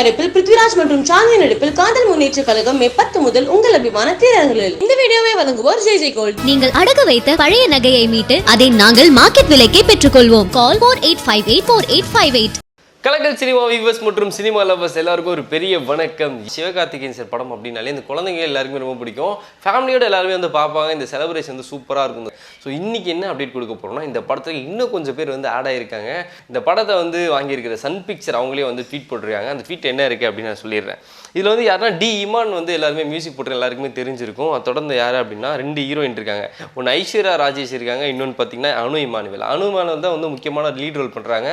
தயாரிப்பில் பிருத்விராஜ் மற்றும் சாந்தி நடிப்பில் காதல் முன்னேற்ற கழகம் மே பத்து முதல் உங்கள் அபிமான தீரர்களில். இந்த வீடியோவை வழங்குவோர் ஜெய் ஜெய் கோல்ட் நீங்கள் அடகு வைத்த பழைய நகையை மீட்டு அதை நாங்கள் மார்க்கெட் விலைக்கே பெற்றுக்கொள்வோம். Call four eight five eight four eight five eight கலக்கல் சினிமா வியூவர்ஸ் மற்றும் சினிமா லவர்ஸ் எல்லாருக்கும் ஒரு பெரிய வணக்கம். சிவகார்த்திகேயன் சார் படம் அப்படின்னாலே இந்த குழந்தைங்க எல்லாருக்குமே ரொம்ப பிடிக்கும். ஃபேமிலியோட எல்லாருமே வந்து பார்ப்பாங்க. இந்த செலிப்ரேஷன் வந்து சூப்பராக இருக்கும். ஸோ இன்னைக்கு என்ன அப்டேட் கொடுக்க போகிறோம்னா இந்த படத்துக்கு இன்னும் கொஞ்சம் பேர் வந்து ஆட் ஆகியிருக்காங்க இந்த படத்தை வந்து வாங்கியிருக்கிற சன் பிக்சர் அவங்களே வந்து ட்வீட் போட்டிருக்காங்க. அந்த ட்வீட் என்ன இருக்குது அப்படின்னு நான் சொல்லிடுறேன். இதில் வந்து யாருன்னா டி இமான் வந்து எல்லாருமே மியூசிக் போட்டு எல்லாருக்குமே தெரிஞ்சிருக்கும். அது தொடர்ந்து யார் அப்படின்னா ரெண்டு ஹீரோயின் இருக்காங்க. ஒன்று ஐஸ்வர்யா ராஜேஷ் இருக்காங்க. இன்னொன்று பார்த்தீங்கன்னா அனு இமானுவேல். அனு இமானுவல் தான் வந்து முக்கியமான லீட் ரோல் பண்ணுறாங்க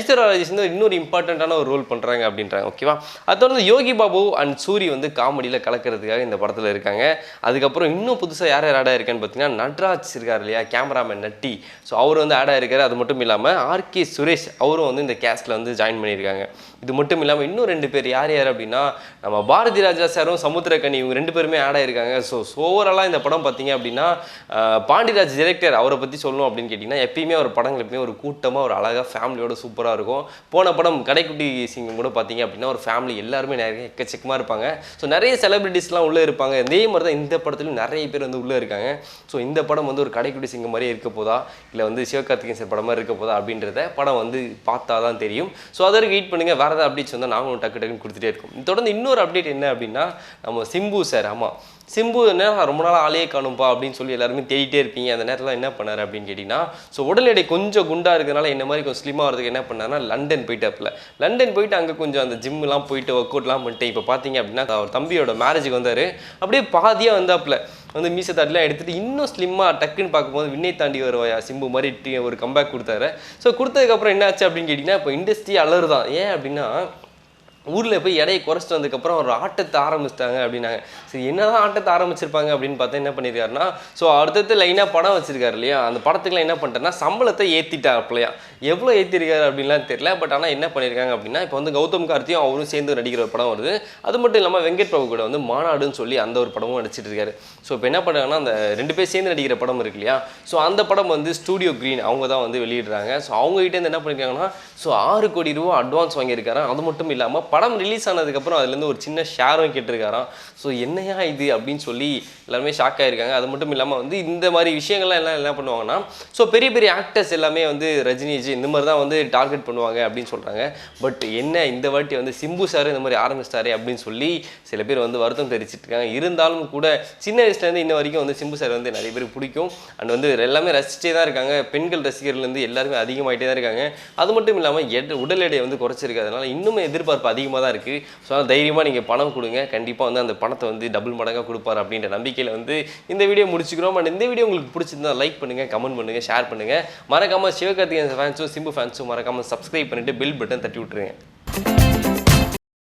ஐஸ்வர்யா ராஜேஷ் வந்து ஒரு இம்பார்ட்டண்ட்டான ஒரு ரோல் பண்ணுறாங்க அப்படின்றாங்க ஓகேவா அது தொடர்ந்து யோகி பாபு அண்ட் சூரி வந்து காமெடியில் கலக்கிறதுக்காக இந்த படத்தில் இருக்காங்க. அதுக்கப்புறம் இன்னும் புதுசாக யார் யார் ஆடாக இருக்கான்னு பார்த்தீங்கன்னா நட்ராஜ் இருக்கார் இல்லையா கேமராமேன் நட்டி. ஸோ அவர் வந்து ஆடாக இருக்கார் அது மட்டும் இல்லாமல் ஆர்கே சுரேஷ் அவரும் வந்து இந்த கேஸ்டில் வந்து ஜாயின் பண்ணியிருக்காங்க. இது மட்டும் இல்லாமல் இன்னும் ரெண்டு பேர் யார் யார் அப்படின்னா நம்ம பாரதி ராஜா சாரும் சமுத்திரக்கனி இவங்க ரெண்டு பேருமே ஆட் ஆயிருக்காங்க. ஸோ ஓவராலாக இந்த படம் பார்த்தீங்க அப்படின்னா பாண்டிராஜ் டிரெக்டர் அவரை பற்றி சொல்லணும் அப்படின்னு கேட்டிங்கன்னா எப்பயுமே ஒரு படங்கள் எப்பயுமே ஒரு கூட்டமாக ஒரு அழகாக ஃபேமிலியோட சூப்பராக இருக்கும். போன படம் கடைக்குட்டி சிங்கம் கூட பார்த்தீங்க அப்படின்னா ஒரு ஃபேமிலி எல்லாருமே நிறைய எக்கச்சக்கமாக இருப்பாங்க. ஸோ நிறைய செலிபிரிட்டிஸ்லாம் உள்ளே இருப்பாங்க. இதே மாதிரி தான் இந்த படத்துலையும் நிறைய பேர் வந்து உள்ளே இருக்காங்க. ஸோ இந்த படம் வந்து ஒரு கடைக்குட்டி சிங்கம் மாதிரியே இருக்க போதா? இல்லை வந்து சிவகார்த்திகேயன் சார் படம் மாதிரி இருக்க போதா? அப்படின்றத படம் வந்து பார்த்தா தான் தெரியும் ஸோ அதற்கு வெயிட் பண்ணுங்க. வேறு ஏதாவது அப்டேட்ஸ் வந்தால் நாங்களும் டக்கு டக்குன்னு கொடுத்துட்டே இருக்கோம். தொடர்ந்து இன்னொரு அப்டேட் என்ன அப்படின்னா நம்ம சிம்பு சார் ஆமாம் சிம்பு என்ன ரொம்ப நாள் ஆளையே காணும்பா அப்படின்னு சொல்லி எல்லாருமே தேடிட்டே இருப்பீங்க. அந்த நேரத்தில் என்ன பண்ணார் அப்படின்னு கேட்டிங்கன்னா ஸோ உடல் எடை கொஞ்சம் குண்டாக இருக்கிறனால என்ன மாதிரி கொஞ்சம் ஸ்லிமாக வரதுக்கு என்ன பண்ணார்னா லண்டன் ஸ்டெப்பில் லண்டன் போயிட்டு அங்கே கொஞ்சம் அந்த ஜிம்லாம் போயிட்டு ஒர்க் அவுட்லாம் பண்ணிட்டு இப்போ பார்த்தீங்க அப்படின்னா அவர் தம்பியோட மேரேஜுக்கு வந்தார். அப்படியே பாதியாக வந்தாப்புல. வந்து மீச தாட்டிலாம் எடுத்துட்டு இன்னும் ஸ்லிம்மாக டக்குன்னு பார்க்கும்போது விண்ணை தாண்டி வருவாயா சிம்பு மாதிரி ஒரு கம்பேக் கொடுத்தாரு. ஸோ கொடுத்ததுக்கப்புறம் என்ன ஆச்சு அப்படின்னு கேட்டிங்கன்னா இப்போ இண்டஸ்ட்ரி அலறுதான். ஏன் அப்படின்னா ஊரில் போய் எடையை குறைச்சிட்டு வந்ததுக்கப்புறம் ஒரு ஆட்டத்தை ஆரம்பிச்சிட்டாங்க அப்படின்னாங்க. சரி என்னதான் ஆட்டத்தை ஆரம்பிச்சிருப்பாங்க அப்படின்னு பார்த்தா என்ன பண்ணியிருக்காருன்னா ஸோ அடுத்தடுத்து லைனாக படம் வச்சிருக்காரு இல்லையா? அந்த படத்துக்குலாம் என்ன பண்ணிட்டேன்னா சம்பளத்தை ஏற்றிட்டாப்லையா எவ்வளோ ஏற்றிருக்காரு அப்படின்லாம் தெரியல பட் ஆனால் என்ன பண்ணியிருக்காங்க அப்படின்னா இப்போ வந்து கௌதம் கார்த்தியும் அவரும் சேர்ந்து நடிக்கிற ஒரு படம் வருது. அது மட்டும் இல்லாமல் வெங்கட் பிரபு கூட வந்து மாநாடுன்னு சொல்லி அந்த ஒரு படமும் நடிச்சிட்டு இருக்காரு. ஸோ இப்போ என்ன பண்ணுறாங்கன்னா அந்த ரெண்டு பேர் சேர்ந்து நடிக்கிற படம் இருக்கு இல்லையா? ஸோ அந்த படம் வந்து ஸ்டூடியோ க்ரீன் அவங்க தான் வந்து வெளியிடுறாங்க. ஸோ அவங்ககிட்ட என்ன பண்ணியிருக்காங்கன்னா ஸோ ஆறு கோடி ரூபா அட்வான்ஸ் வாங்கியிருக்காரு. அது மட்டும் இல்லாமல் படம் ரிலீஸ் ஆனதுக்கப்புறம் அதுலேருந்து ஒரு சின்ன ஷேரும் கேட்டிருக்காராம். ஸோ என்னையா இது அப்படின்னு சொல்லி எல்லாருமே ஷாக் ஆகிருக்காங்க அது மட்டும் இல்லாமல் வந்து இந்த மாதிரி விஷயங்கள்லாம் எல்லாம் என்ன பண்ணுவாங்கன்னா ஸோ பெரிய பெரிய ஆக்டர்ஸ் எல்லாமே வந்து ரஜினிஜி இந்த மாதிரி தான் வந்து டார்கெட் பண்ணுவாங்க அப்படின்னு சொல்கிறாங்க பட் என்ன இந்த வாட்டி வந்து சிம்பு சார் இந்த மாதிரி ஆரம்பிச்சிட்டாரே அப்படின்னு சொல்லி சில பேர் வந்து வருத்தம் தெரிவிச்சிட்டு இருக்காங்க. இருந்தாலும் கூட சின்ன வயசுலேருந்து இன்ன வரைக்கும் வந்து சிம்பு சார் வந்து நிறைய பேருக்கு பிடிக்கும். அண்ட் வந்து எல்லாமே ரசிச்சே தான் இருக்காங்க. பெண்கள் ரசிகர்கள்லேருந்து எல்லாருமே அதிகமாகிட்டே தான் இருக்காங்க. அது மட்டும் இல்லாமல் எட உடல் எடையை வந்து குறைச்சிருக்கு. அதனால் இன்னும் எதிர்பார்ப்பு அதிகமாக தான் இருக்குது ஸோ அதனால் தைரியமாக நீங்கள் பணம் கொடுங்க. கண்டிப்பாக வந்து அந்த பணத்தை வந்து டபுள் மடங்காக கொடுப்பாரு அப்படின்ற நம்பிக்கையில் வந்து இந்த வீடியோ முடிச்சுக்கிறோம். அண்ட் இந்த வீடியோ உங்களுக்கு பிடிச்சிருந்தா லைக் பண்ணுங்கள் கமெண்ட் பண்ணுங்கள் ஷேர் பண்ணுங்கள் மறக்காமல் சிவகார்த்திகேயன் ஃபேன்ஸும் சிம்பு ஃபேன்ஸும் மறக்காமல் சப்ஸ்கிரைப் பண்ணிட்டு பில் பட்டன் தட்டி விட்டுருங்க.